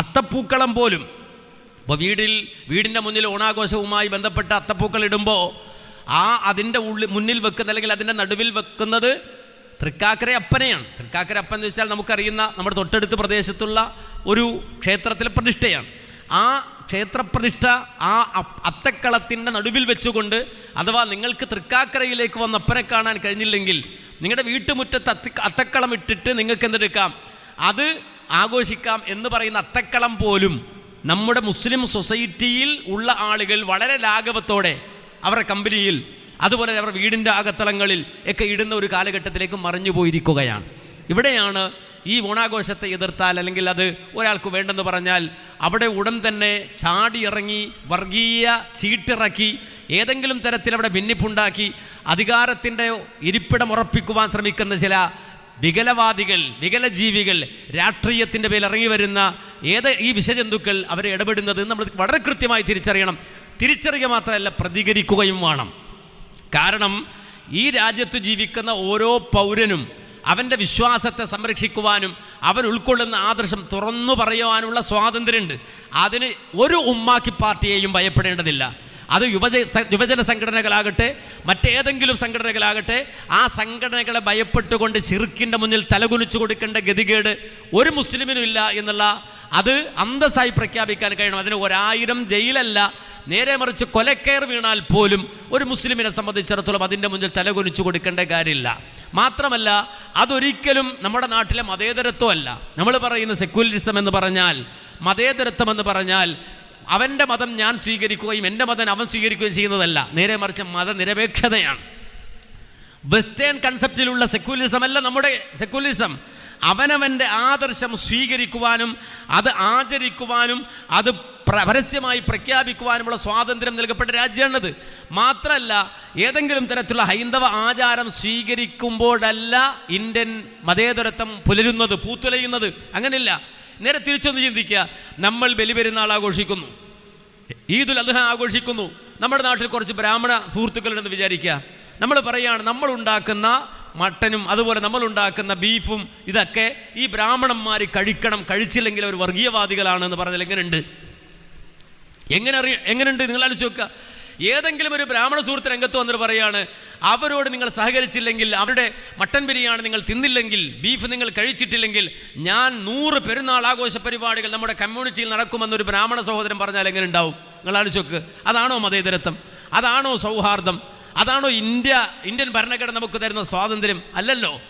അത്തപ്പൂക്കളം പോലും. ഇപ്പോൾ വീടിൽ വീടിന്റെ മുന്നിൽ ഓണാഘോഷവുമായി ബന്ധപ്പെട്ട അത്തപ്പൂക്കൾ ഇടുമ്പോൾ ആ അതിന്റെ ഉള്ളിൽ മുന്നിൽ വെക്കുന്ന അല്ലെങ്കിൽ അതിന്റെ നടുവിൽ വെക്കുന്നത് തൃക്കാക്കര അപ്പനെയാണ്. തൃക്കാക്കര അപ്പൻ എന്ന് വെച്ചാൽ നമുക്കറിയുന്ന നമ്മുടെ തൊട്ടടുത്ത് പ്രദേശത്തുള്ള ഒരു ക്ഷേത്രത്തിലെ പ്രതിഷ്ഠയാണ്. ആ ക്ഷേത്രപ്രതിഷ്ഠ ആ അത്തക്കളത്തിന്റെ നടുവിൽ വെച്ചുകൊണ്ട് അഥവാ നിങ്ങൾക്ക് തൃക്കാക്കരയിലേക്ക് വന്ന അപ്പനെ കാണാൻ കഴിഞ്ഞില്ലെങ്കിൽ നിങ്ങളുടെ വീട്ടുമുറ്റത്ത് അത്തക്കളം ഇട്ടിട്ട് നിങ്ങൾക്ക് എന്തെടുക്കാം? അത് ആഘോഷിക്കാം എന്ന് പറയുന്ന അത്തക്കളം പോലും നമ്മുടെ മുസ്ലിം സൊസൈറ്റിയിൽ ഉള്ള ആളുകൾ വളരെ ലാഘവത്തോടെ അവരുടെ കമ്പനിയിൽ അതുപോലെ അവരുടെ വീടിന്റെ അകത്തളങ്ങളിൽ ഒക്കെ ഇടുന്ന ഒരു കാലഘട്ടത്തിലേക്ക് മറിഞ്ഞു പോയിരിക്കുകയാണ്. ഇവിടെയാണ് ഈ ഓണാഘോഷത്തെ എതിർത്താൽ അല്ലെങ്കിൽ അത് ഒരാൾക്ക് വേണ്ടെന്ന് പറഞ്ഞാൽ അവിടെ ഉടൻ തന്നെ ചാടി ഇറങ്ങി വർഗീയ ചീട്ടിറക്കി ഏതെങ്കിലും തരത്തിൽ അവിടെ ഭിന്നിപ്പുണ്ടാക്കി അധികാരത്തിന്റെ ഇരിപ്പിടം ഉറപ്പിക്കുവാൻ ശ്രമിക്കുന്ന ചില വികലവാദികൾ വികലജീവികൾ രാഷ്ട്രീയത്തിന്റെ പേരിൽ ഇറങ്ങി വരുന്ന ഏത് ഈ വിഷജന്തുക്കൾ അവരെ ഇടപെടുന്നത് നമ്മൾ വളരെ കൃത്യമായി തിരിച്ചറിയണം. തിരിച്ചറിയുക മാത്രമല്ല പ്രതികരിക്കുകയും വേണം. കാരണം ഈ രാജ്യത്ത് ജീവിക്കുന്ന ഓരോ പൗരനും അവന്റെ വിശ്വാസത്തെ സംരക്ഷിക്കുവാനും അവൻ ഉൾക്കൊള്ളുന്ന ആദർശം തുറന്നു പറയുവാനുള്ള സ്വാതന്ത്ര്യമുണ്ട്. അതിന് ഒരു ഉമ്മാക്കി പാർട്ടിയെയും ഭയപ്പെടേണ്ടതില്ല. അത് യുവജ യുവജന സംഘടനകളാകട്ടെ മറ്റേതെങ്കിലും സംഘടനകളാകട്ടെ ആ സംഘടനകളെ ഭയപ്പെട്ടുകൊണ്ട് ഷിർക്കിന്റെ മുന്നിൽ തലകുനിച്ചു കൊടുക്കേണ്ട ഗതികേട് ഒരു മുസ്ലിമിനും ഇല്ല എന്നുള്ള അത് അന്തസ്സായി പ്രഖ്യാപിക്കാൻ കഴിയണം. അതിന് ഒരായിരം ജയിലല്ല. നേരെ മറിച്ച് കൊലക്കയർ വീണാൽ പോലും ഒരു മുസ്ലിമിനെ സംബന്ധിച്ചിടത്തോളം അതിന്റെ മുന്നിൽ തലകുനിച്ചു കൊടുക്കേണ്ട കാര്യമില്ല. മാത്രമല്ല അതൊരിക്കലും നമ്മുടെ നാട്ടിലെ മതേതരത്വമല്ല. നമ്മൾ പറയുന്ന സെക്യുലറിസം എന്ന് പറഞ്ഞാൽ മതേതരത്വം എന്ന് പറഞ്ഞാൽ അവന്റെ മതം ഞാൻ സ്വീകരിക്കുകയും എന്റെ മതം അവൻ സ്വീകരിക്കുകയും ചെയ്യുന്നതല്ല. നേരെ മറിച്ച് മതനിരപേക്ഷതയാണ്. വെസ്റ്റേൺ കൺസെപ്റ്റിലുള്ള സെക്യുലറിസം അല്ല നമ്മുടെ സെക്യുലറിസം അവനവന്റെ ആദർശം സ്വീകരിക്കുവാനും അത് ആചരിക്കുവാനും അത് പ്ര- പരസ്യമായി പ്രഖ്യാപിക്കുവാനുമുള്ള സ്വാതന്ത്ര്യം നൽകപ്പെട്ട രാജ്യമാണത്. മാത്രമല്ല ഏതെങ്കിലും തരത്തിലുള്ള ഹൈന്ദവ ആചാരം സ്വീകരിക്കുമ്പോഴല്ല ഇന്ത്യൻ മതേതരത്വം പുലരുന്നത് പൂത്തുലയുന്നത്. അങ്ങനെയില്ല. നേരെ തിരിച്ചൊന്ന് ചിന്തിക്കുക. നമ്മൾ ബലിപെരുന്നാൾ ആഘോഷിക്കുന്നു. ഈദുൽ അദ്ഹ ആഘോഷിക്കുന്നു. നമ്മുടെ നാട്ടിൽ കുറച്ച് ബ്രാഹ്മണ സുഹൃത്തുക്കളുണ്ടെന്ന് വിചാരിക്കുക. നമ്മൾ പറയുകയാണ് നമ്മൾ ഉണ്ടാക്കുന്ന മട്ടനും അതുപോലെ നമ്മൾ ഉണ്ടാക്കുന്ന ബീഫും ഇതൊക്കെ ഈ ബ്രാഹ്മണന്മാർ കഴിക്കണം കഴിച്ചില്ലെങ്കിൽ അവർ വർഗീയവാദികളാണെന്ന് പറഞ്ഞാൽ എങ്ങനെയുണ്ട് എങ്ങനെ അറിയ എങ്ങനെയുണ്ട് നിങ്ങൾ ആലോചിച്ച് നോക്കുക. ഏതെങ്കിലും ഒരു ബ്രാഹ്മണ സുഹൃത്ത് രംഗത്ത് വന്നിട്ട് പറയാണ് അവരോട് നിങ്ങൾ സഹകരിച്ചില്ലെങ്കിൽ അവരുടെ മട്ടൻ ബിരിയാണി നിങ്ങൾ തിന്നില്ലെങ്കിൽ ബീഫ് നിങ്ങൾ കഴിച്ചിട്ടില്ലെങ്കിൽ ഞാൻ നൂറ് പെരുന്നാൾ ആഘോഷ പരിപാടികൾ നമ്മുടെ കമ്മ്യൂണിറ്റിയിൽ നടക്കുമെന്നൊരു ബ്രാഹ്മണ സഹോദരൻ പറഞ്ഞാൽ എങ്ങനെ ഉണ്ടാവും? നിങ്ങൾ ആലോചിച്ച് നോക്ക്. അതാണോ മതേതരത്വം? അതാണോ സൗഹാർദ്ദം? അതാണോ ഇന്ത്യ ഇന്ത്യൻ ഭരണഘടന നമുക്ക് തരുന്ന സ്വാതന്ത്ര്യം? അല്ലല്ലോ.